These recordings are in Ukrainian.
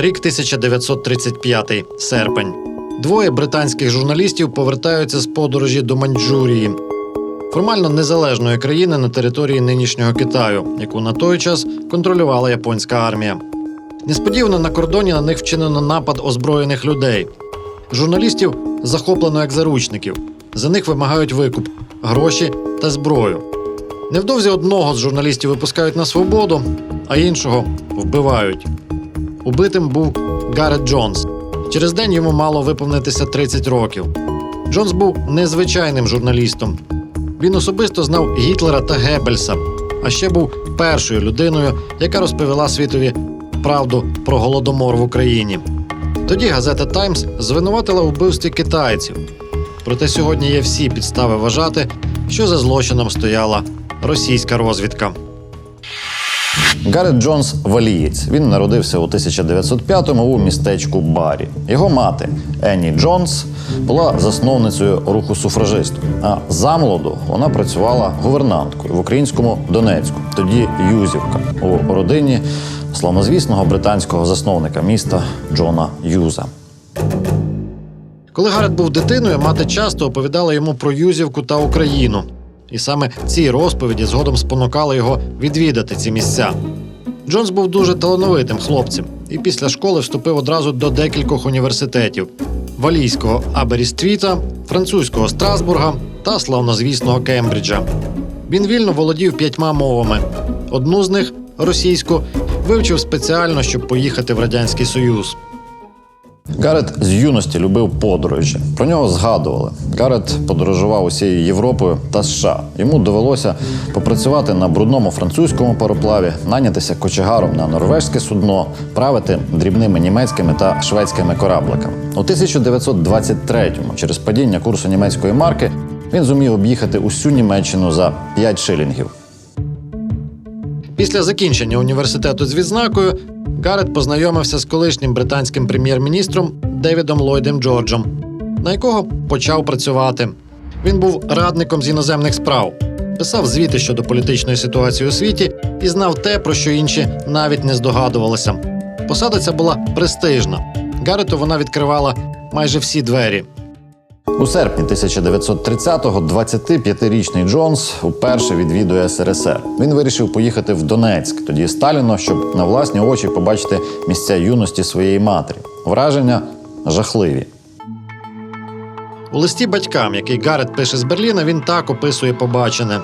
Рік 1935, серпень. Двоє британських журналістів повертаються з подорожі до Маньчжурії, формально незалежної країни на території нинішнього Китаю, яку на той час контролювала японська армія. Несподівано на кордоні на них вчинено напад озброєних людей. Журналістів захоплено як заручників. За них вимагають викуп, гроші та зброю. Невдовзі одного з журналістів випускають на свободу, а іншого вбивають. Убитим був Гарет Джонс. Через день йому мало виповнитися 30 років. Джонс був незвичайним журналістом. Він особисто знав Гітлера та Геббельса, а ще був першою людиною, яка розповіла світові правду про голодомор в Україні. Тоді газета Таймс звинуватила у вбивстві китайців. Проте сьогодні є всі підстави вважати, що за злочином стояла російська розвідка. Гарет Джонс валієць. Він народився у 1905-му у містечку Барі. Його мати Енні Джонс була засновницею руху суфражистів. А замолоду вона працювала гувернанткою в українському Донецьку, тоді Юзівка, у родині славнозвісного британського засновника міста Джона Юза. Коли Гарет був дитиною, мати часто оповідала йому про Юзівку та Україну. І саме ці розповіді згодом спонукали його відвідати ці місця. Джонс був дуже талановитим хлопцем і після школи вступив одразу до декількох університетів: валійського Аберістріта, французького Страсбурга та славнозвісного Кембриджа. Він вільно володів п'ятьма мовами. Одну з них російську вивчив спеціально, щоб поїхати в Радянський Союз. Гарет з юності любив подорожі. Про нього згадували. Гарет подорожував усією Європою та США. Йому довелося попрацювати на брудному французькому пароплаві, найнятися кочегаром на норвежське судно, правити дрібними німецькими та шведськими корабликами. У 1923-му, через падіння курсу німецької марки, він зумів об'їхати усю Німеччину за 5 шилінгів. Після закінчення університету з відзнакою Гарет познайомився з колишнім британським прем'єр-міністром Девідом Ллойдом Джорджем, на якого почав працювати. Він був радником з іноземних справ, писав звіти щодо політичної ситуації у світі і знав те, про що інші навіть не здогадувалися. Посада ця була престижна. Гарету вона відкривала майже всі двері. У серпні 1930-го 25-річний Джонс уперше відвідує СРСР. Він вирішив поїхати в Донецьк, тоді Сталіно, щоб на власні очі побачити місця юності своєї матері. Враження жахливі. У листі батькам, який Гарет пише з Берліна, він так описує побачене.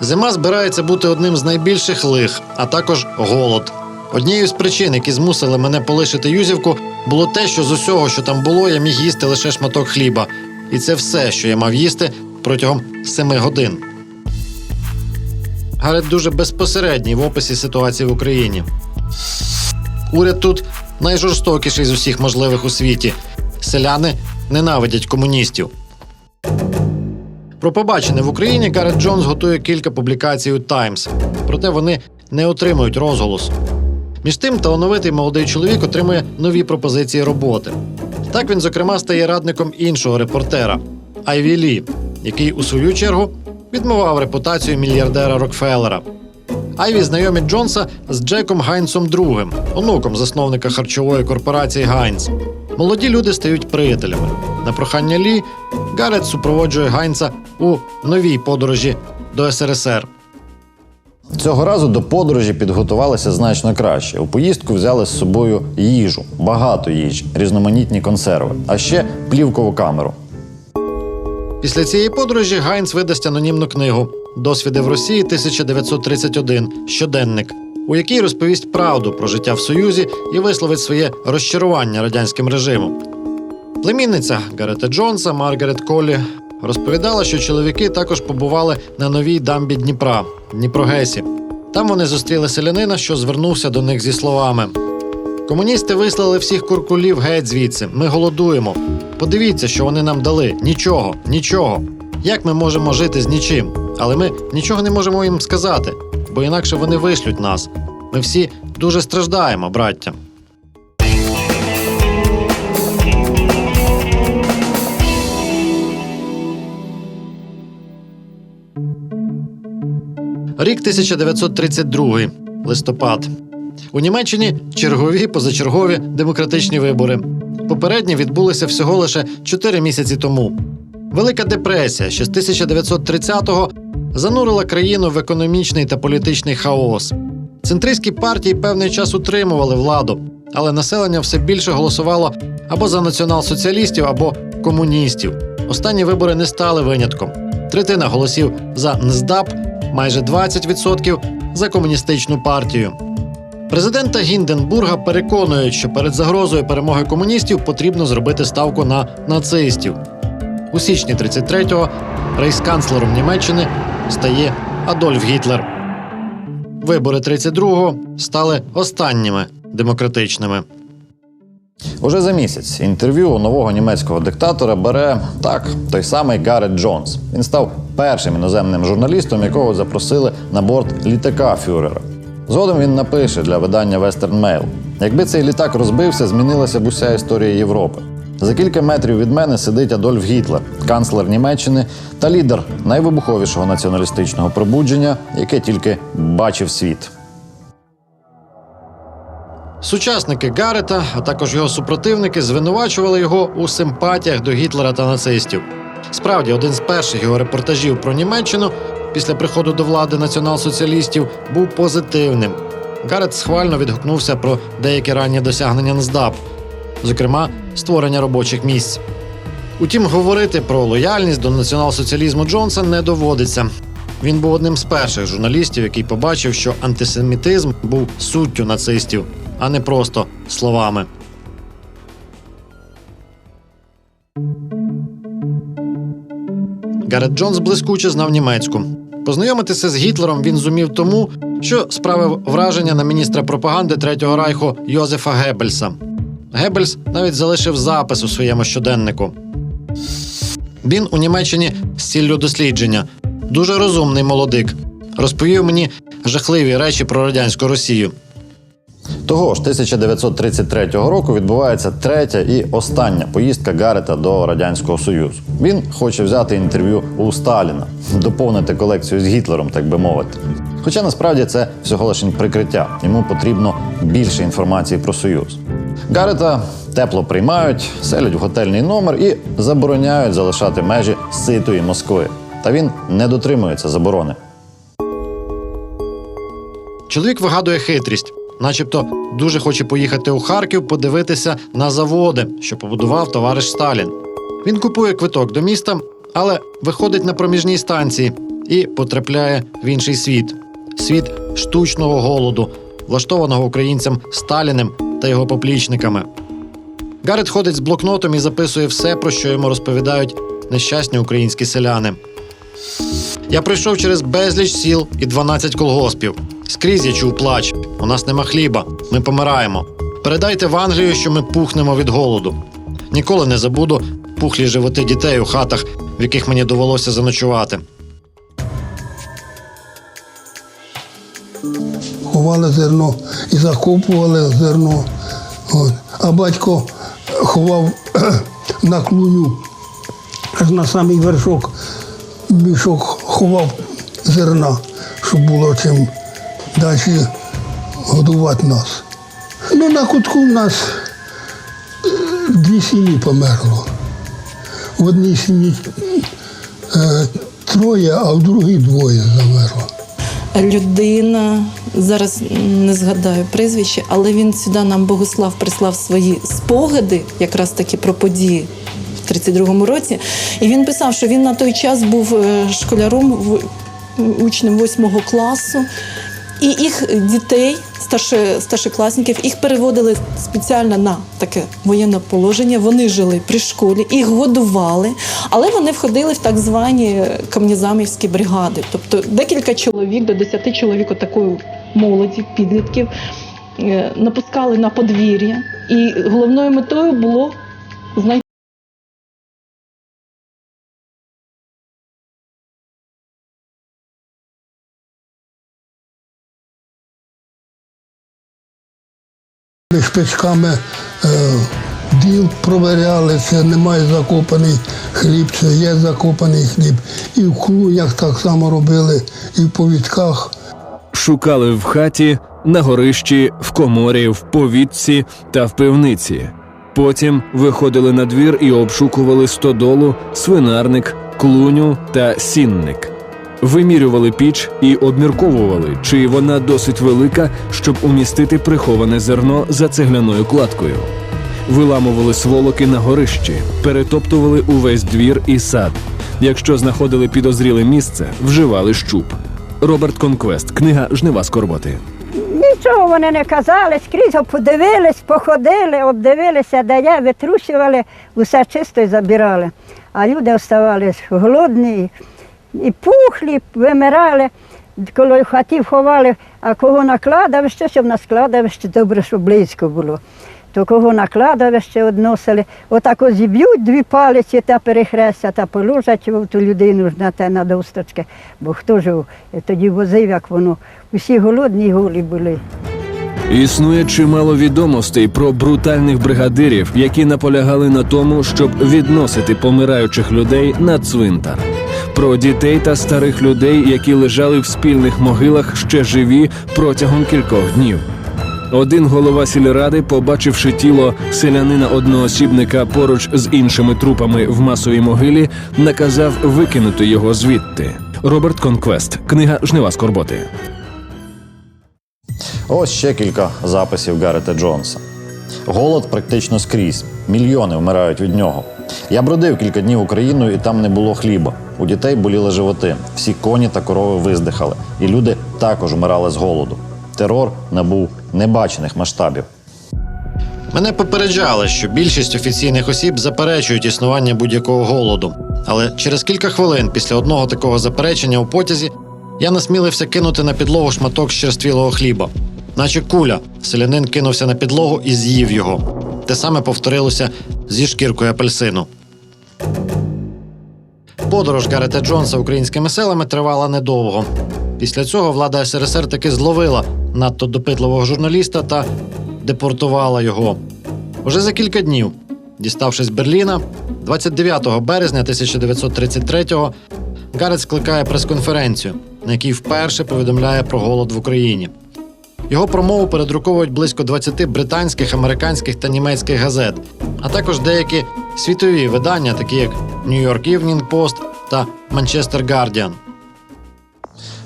Зима збирається бути одним з найбільших лих, а також голод. Однією з причин, які змусили мене полишити Юзівку, було те, що з усього, що там було, я міг їсти лише шматок хліба. І це все, що я мав їсти протягом семи годин. Гарет дуже безпосередній в описі ситуації в Україні. Уряд тут найжорстокіший з усіх можливих у світі. Селяни ненавидять комуністів. Про побачене в Україні Гарет Джонс готує кілька публікацій у Таймс, проте вони не отримують розголосу. Між тим, талановитий молодий чоловік отримує нові пропозиції роботи. Так він, зокрема, стає радником іншого репортера Айві Лі, який, у свою чергу, відмивав репутацію мільярдера Рокфеллера. Айві знайомить Джонса з Джеком Гайнсом II, онуком засновника харчової корпорації Гайнс. Молоді люди стають приятелями. На прохання Лі Гарет супроводжує Гайнса у новій подорожі до СРСР. Цього разу до подорожі підготувалися значно краще. У поїздку взяли з собою їжу, багато їжі, різноманітні консерви, а ще плівкову камеру. Після цієї подорожі Гайнс видасть анонімну книгу Досвіди в Росії 1931 щоденник, у якій розповість правду про життя в Союзі і висловить своє розчарування радянським режимом. Племінниця Гарета Джонса Маргарет Колі розповідала, що чоловіки також побували на новій дамбі Дніпра Дніпрогесі. Там вони зустріли селянина, що звернувся до них зі словами: Комуністи вислали всіх куркулів геть звідси. Ми голодуємо. Подивіться, що вони нам дали. Нічого, нічого. Як ми можемо жити з нічим? Але ми нічого не можемо їм сказати, бо інакше вони вишлють нас. Ми всі дуже страждаємо, браття. Рік 1932, листопад. У Німеччині чергові позачергові демократичні вибори. Попередні відбулися всього лише 4 місяці тому. Велика депресія ще з 1930-го занурила країну в економічний та політичний хаос. Центристські партії певний час утримували владу, але населення все більше голосувало або за націонал-соціалістів, або комуністів. Останні вибори не стали винятком. Третина голосів за НСДАП, майже 20% за комуністичну партію. Президента Гінденбурга переконують, що перед загрозою перемоги комуністів потрібно зробити ставку на нацистів. У січні 33-го рейхсканцлером Німеччини стає Адольф Гітлер. Вибори 32-го стали останніми демократичними. Уже за місяць інтерв'ю у нового німецького диктатора бере так, той самий Гарет Джонс. Він став першим іноземним журналістом, якого запросили на борт літака Фюрера. Згодом він напише для видання Western Mail. Якби цей літак розбився, змінилася б уся історія Європи. За кілька метрів від мене сидить Адольф Гітлер, канцлер Німеччини та лідер найвибуховішого націоналістичного пробудження, яке тільки бачив світ. Сучасники Гарета, а також його супротивники, звинувачували його у симпатіях до Гітлера та нацистів. Справді, один з перших його репортажів про Німеччину після приходу до влади націонал-соціалістів був позитивним. Гарет схвально відгукнувся про деякі ранні досягнення НСДАП, зокрема створення робочих місць. Утім, говорити про лояльність до націонал-соціалізму Джонса не доводиться. Він був одним з перших журналістів, який побачив, що антисемітизм був суттю нацистів, а не просто словами. Гарет Джонс блискуче знав німецьку. Познайомитися з Гітлером він зумів тому, що справив враження на міністра пропаганди Третього райху Йозефа Геббельса. Геббельс навіть залишив запис у своєму щоденнику. Він у Німеччині з ціллю дослідження. Дуже розумний молодик. Розповів мені жахливі речі про радянську Росію. Того ж 1933 року відбувається третя і остання поїздка Гарета до Радянського Союзу. Він хоче взяти інтерв'ю у Сталіна, доповнити колекцію з Гітлером, так би мовити. Хоча насправді це всього лише прикриття. Йому потрібно більше інформації про Союз. Гарета тепло приймають, селять в готельний номер і забороняють залишати межі ситої Москви. Та він не дотримується заборони. Чоловік вигадує хитрість, начебто дуже хоче поїхати у Харків подивитися на заводи, що побудував товариш Сталін. Він купує квиток до міста, але виходить на проміжній станції і потрапляє в інший світ світ штучного голоду, влаштованого українцям Сталіним та його поплічниками. Гарет ходить з блокнотом і записує все, про що йому розповідають нещасні українські селяни. Я пройшов через безліч сіл і 12 колгоспів. Скрізь я чув плач. У нас нема хліба. Ми помираємо. Передайте в Англію, що ми пухнемо від голоду. Ніколи не забуду пухлі животи дітей у хатах, в яких мені довелося заночувати. ховали зерно і закопували зерно. А батько ховав на клуню, аж на самий вершок мішок ховав зерна, щоб було чим далі годувати нас. Ну, на кутку в нас е, дві сім'ї померло. В одній сім'ї е, троє, а в другій двоє замерло. людина, зараз не згадаю прізвище, але він сюди нам Богослав прислав свої спогади, якраз таки про події в 32-му році. І він писав, що він на той час був е, школяром, учнем 8 класу. І їх дітей, старше, старшокласників, їх переводили спеціально на таке воєнне положення. Вони жили при школі, їх годували, але вони входили в так звані камнізамівські бригади. Тобто декілька чоловік, до 10 чоловік такої молоді, підлітків, е, напускали на подвір'я. І головною метою було знайти. Шпичками е, діл провіряли, чи немає закопаний хліб, чи є закопаний хліб. І в клунях так само робили, і в повітках. Шукали в хаті на горищі, в коморі, в повітці та в пивниці. Потім виходили на двір і обшукували стодолу, свинарник, клуню та сінник. Вимірювали піч і обмірковували, чи вона досить велика, щоб умістити приховане зерно за цегляною кладкою. Виламували сволоки на горищі, перетоптували увесь двір і сад. Якщо знаходили підозріле місце, вживали щуп. Роберт Конквест, книга Жнива скорботи. Нічого вони не казали, скрізь подивились, походили, обдивилися, де є, витрушували, усе чисто і забирали. А люди оставались голодні і пухлі, вимирали, коли хатів ховали, а кого на кладовище, щоб на складовище добре, щоб близько було. То кого на кладовище односили, отако зіб'ють дві палиці та перехрестя та положать ту людину на те на досточки. Бо хто ж тоді возив, як воно. Усі голодні і голі були. Існує чимало відомостей про брутальних бригадирів, які наполягали на тому, щоб відносити помираючих людей на цвинтар. Про дітей та старих людей, які лежали в спільних могилах ще живі протягом кількох днів. Один голова сільради, побачивши тіло селянина одноосібника поруч з іншими трупами в масовій могилі, наказав викинути його звідти. Роберт Конквест, книга Жнива скорботи. Ось ще кілька записів Гарета Джонса. Голод практично скрізь. Мільйони вмирають від нього. Я бродив кілька днів Україною, і там не було хліба. У дітей боліли животи. Всі коні та корови виздихали, і люди також вмирали з голоду. Терор набув небачених масштабів. Мене попереджали, що більшість офіційних осіб заперечують існування будь-якого голоду. Але через кілька хвилин після одного такого заперечення у потязі я насмілився кинути на підлогу шматок щерствілого хліба. Наче куля, селянин кинувся на підлогу і з'їв його. Те саме повторилося зі шкіркою апельсину. Подорож Гарета Джонса українськими селами тривала недовго. Після цього влада СРСР таки зловила надто допитливого журналіста та депортувала його. Уже за кілька днів, діставшись Берліна, 29 березня 1933-го, Гарет скликає прес-конференцію, на якій вперше повідомляє про голод в Україні. Його промову передруковують близько 20 британських, американських та німецьких газет, а також деякі світові видання, такі як New York Evening Post та Manchester Guardian.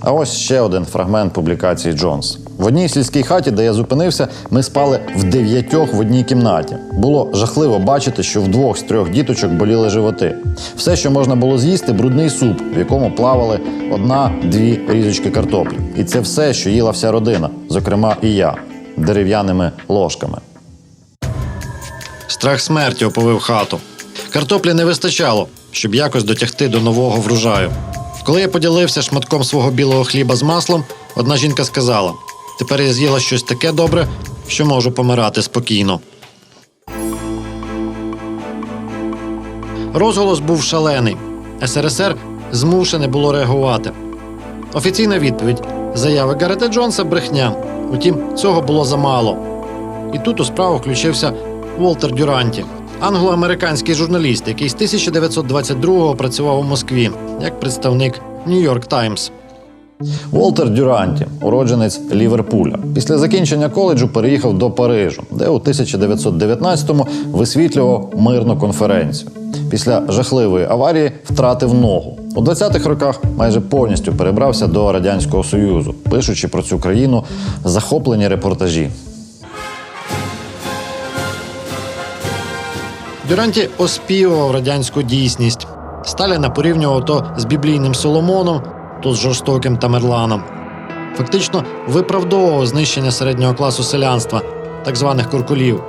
А ось ще один фрагмент публікації Джонс. В одній сільській хаті, де я зупинився, ми спали в дев'ятьох в одній кімнаті. Було жахливо бачити, що в двох з трьох діточок боліли животи. Все, що можна було з'їсти, брудний суп, в якому плавали одна-дві різочки картоплі. І це все, що їла вся родина, зокрема і я, дерев'яними ложками. Страх смерті оповив хату. Картоплі не вистачало, щоб якось дотягти до нового врожаю. Коли я поділився шматком свого білого хліба з маслом, одна жінка сказала: тепер я з'їла щось таке добре, що можу помирати спокійно. Розголос був шалений. СРСР змушене було реагувати. Офіційна відповідь заяви Гарета Джонса брехня. Утім, цього було замало. І тут у справу включився Волтер Дюранті, англо-американський журналіст, який з 1922-го працював у Москві як представник Нью-Йорк Таймс. Волтер Дюранті, уродженець Ліверпуля. Після закінчення коледжу переїхав до Парижу, де у 1919-му висвітлював мирну конференцію. Після жахливої аварії втратив ногу. У 20-х роках майже повністю перебрався до Радянського Союзу, пишучи про цю країну захоплені репортажі. Дюранті оспівував радянську дійсність. Сталіна порівнював то з біблійним Соломоном, то з жорстоким Тамерланом. Фактично виправдовував знищення середнього класу селянства, так званих куркулів.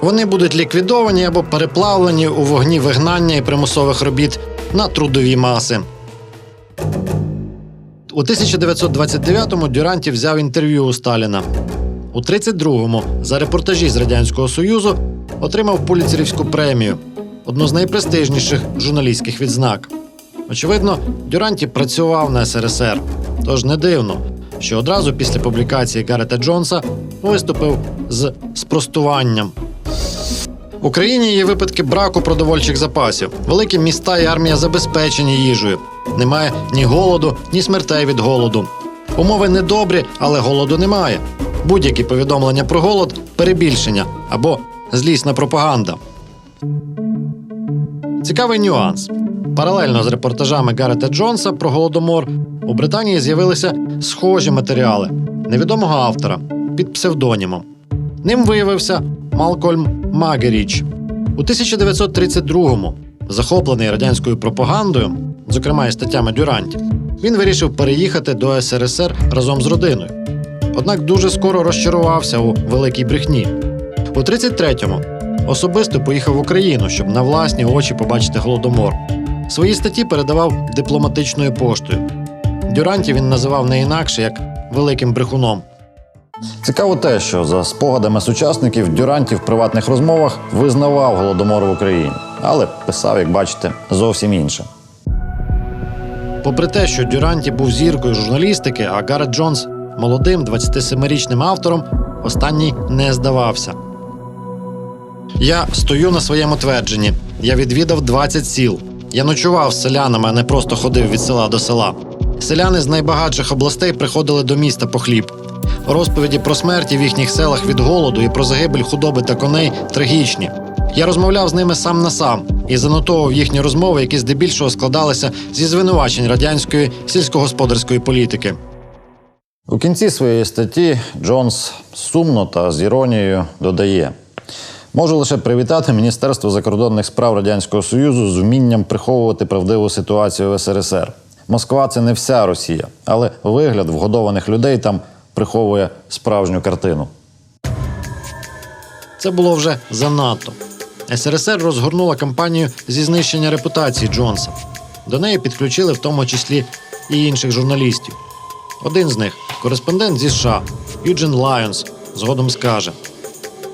Вони будуть ліквідовані або переплавлені у вогні вигнання і примусових робіт на трудові маси. У 1929-му Дюранті взяв інтерв'ю у Сталіна. У 32-му за репортажі з Радянського Союзу отримав Пуліцерівську премію, одну з найпрестижніших журналістських відзнак. Очевидно, Дюранті працював на СРСР, тож не дивно, що одразу після публікації Гарета Джонса виступив з спростуванням. В Україні є випадки браку продовольчих запасів. Великі міста і армія забезпечені їжею. Немає ні голоду, ні смертей від голоду. Умови недобрі, але голоду немає. Будь-які повідомлення про голод перебільшення або злісна пропаганда. Цікавий нюанс. Паралельно з репортажами Гарета Джонса про голодомор у Британії з'явилися схожі матеріали невідомого автора під псевдонімом. Ним виявився Малкольм Магеріч. У 1932-му, захоплений радянською пропагандою, зокрема і статтями Дюранті, він вирішив переїхати до СРСР разом з родиною. Однак дуже скоро розчарувався у великій брехні. У 33-му особисто поїхав в Україну, щоб на власні очі побачити голодомор. Свої статті передавав дипломатичною поштою. Дюранті він називав не інакше як великим брехуном. Цікаво те, що за спогадами сучасників Дюранті в приватних розмовах визнавав голодомор в Україні, але писав, як бачите, зовсім інше. Попри те, що Дюранті був зіркою журналістики, а Гарет Джонс молодим 27-річним автором, останній не здавався. Я стою на своєму твердженні. Я відвідав 20 сіл. Я ночував з селянами, а не просто ходив від села до села. Селяни з найбагатших областей приходили до міста по хліб. Розповіді про смерті в їхніх селах від голоду і про загибель худоби та коней трагічні. Я розмовляв з ними сам на сам і занотовував їхні розмови, які здебільшого складалися зі звинувачень радянської сільськогосподарської політики. У кінці своєї статті Джонс сумно та з іронією додає: можу лише привітати Міністерство закордонних справ Радянського Союзу з вмінням приховувати правдиву ситуацію в СРСР. Москва це не вся Росія, але вигляд вгодованих людей там приховує справжню картину. Це було вже занадто. СРСР розгорнула кампанію зі знищення репутації Джонса. До неї підключили в тому числі і інших журналістів. Один з них кореспондент зі США Юджин Лайонс, згодом скаже: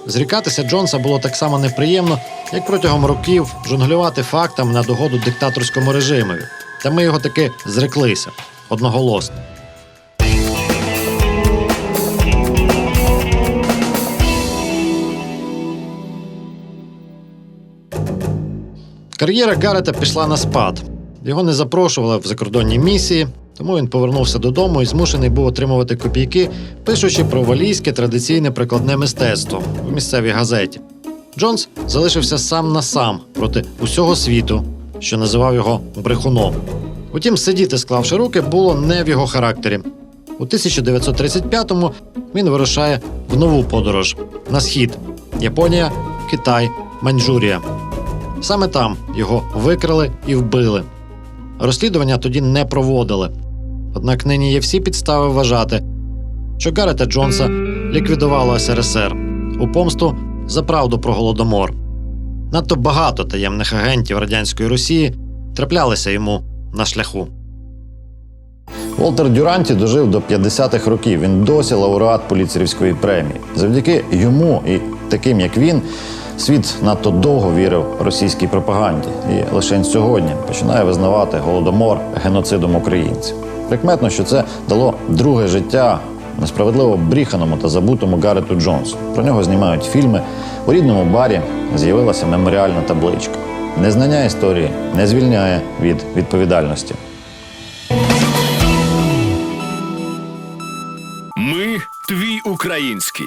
зрікатися Джонса було так само неприємно, як протягом років жонглювати фактами на догоду диктаторському режимові. Та ми його таки зреклися одноголосно. Кар'єра Гарета пішла на спад. Його не запрошували в закордонні місії, тому він повернувся додому і змушений був отримувати копійки, пишучи про валійське традиційне прикладне мистецтво в місцевій газеті. Джонс залишився сам на сам проти усього світу, що називав його брехуном. Утім, сидіти, склавши руки, було не в його характері. У 1935-му він вирушає в нову подорож на схід Японія, Китай, Маньчжурія. Саме там його викрали і вбили. Розслідування тоді не проводили. Однак нині є всі підстави вважати, що Гарета Джонса ліквідувало СРСР у помсту за правду про голодомор. Надто багато таємних агентів радянської Росії траплялися йому на шляху. Волтер Дюранті дожив до 50-х років. Він досі лауреат поліцерівської премії. Завдяки йому і таким, як він, світ надто довго вірив російській пропаганді і лише сьогодні починає визнавати голодомор геноцидом українців. Прикметно, що це дало друге життя несправедливо бріханому та забутому Гарету Джонсу. Про нього знімають фільми. У рідному барі з'явилася меморіальна табличка. Незнання історії не звільняє від відповідальності. Ми твій український.